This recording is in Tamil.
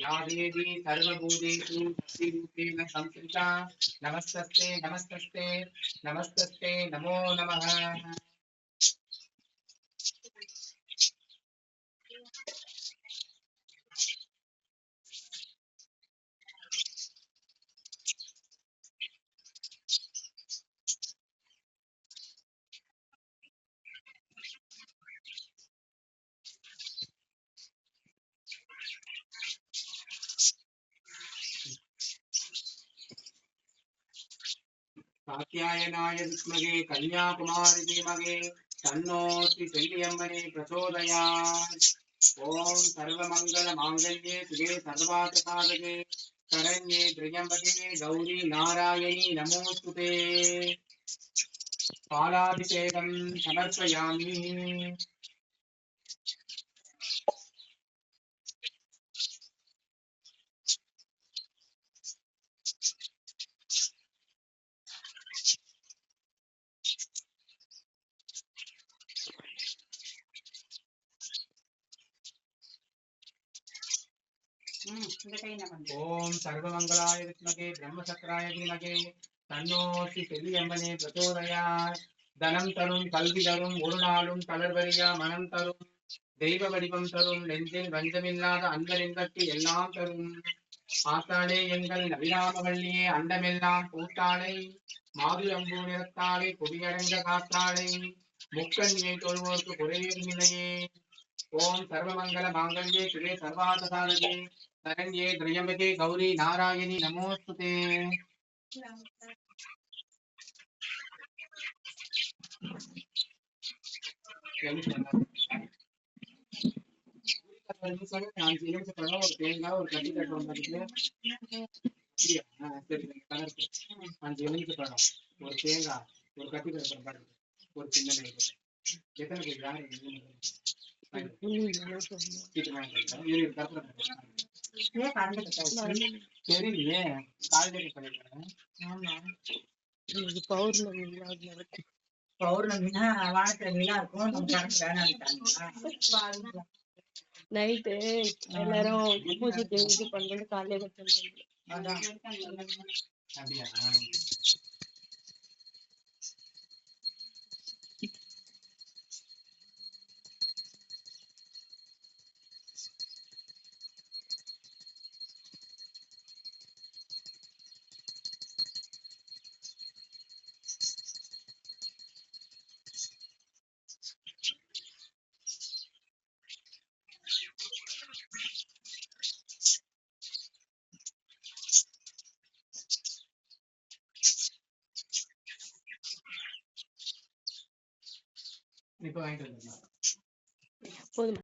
या देवी सर्वभूतेषु शक्तिरूपेण संस्थिता नमस्तस्ते नमस्तस्ते नमस्तस्ते नमो नमः காத்தியாயனாய வித்மகே கன்யாகுமாரி தீமகே தன்னோ ஸ்ரீ பெரியம்மனே பிரச்சோதயா ஓம் சர்வமங்கல மாங்கல்யே சுகே சர்வாசகாதகே சரண்யே திரியம்பகே கௌரி நாராயணி நமோஸ்துதே பாலாபிஷேகம் சமர்ப்பயாமி ஓம் சர்வமங்களாய வித்மகே பிரம்மசக்கராய தீமகே தன்னோசி செல்லியம்மனே பிரச்சோதயார் தனம் தரும் கல்வி தரும் ஒரு நாளும் தளர்வரியா மனம் தரும். தெய்வ வடிவம் தரும் நெஞ்சில் வஞ்சமில்லாத அந்த அன்பரின்பத்து எல்லாம் தரும். ஆத்தாளே எங்கள் நவிராமவள்ளியே அண்டமெல்லாம் பூத்தாளை. அம்பு நிறத்தாளை கொடியடங்க காத்தாளை. முக்கண்ணியை தொழுவோர்க்கு நிலையே ஓம் சர்வமங்கல மாங்கல்யே சுரே சர்வாதசாதகே சரண்யே திரியம்பகே கௌரி நாராயணி நமோஸ்துதே. ஒரு தேங்காய் ஒரு கட்டி கட்டு வந்ததுக்கு அஞ்சு எலுமிச்சை பழம் ஒரு தேங்காய் ஒரு கட்டி கட்டு ஒரு சின்ன எத்தனை பேர் யாரு? பௌர்ணமி இல்லாதனால பௌர்ணமினா வானத்துல நிலா இருக்கும். நம்ம கணக்கு நைட்டு எல்லாரும் இது பண்ணிட்டு காலையில அதான். 你不挨着人吗我怎么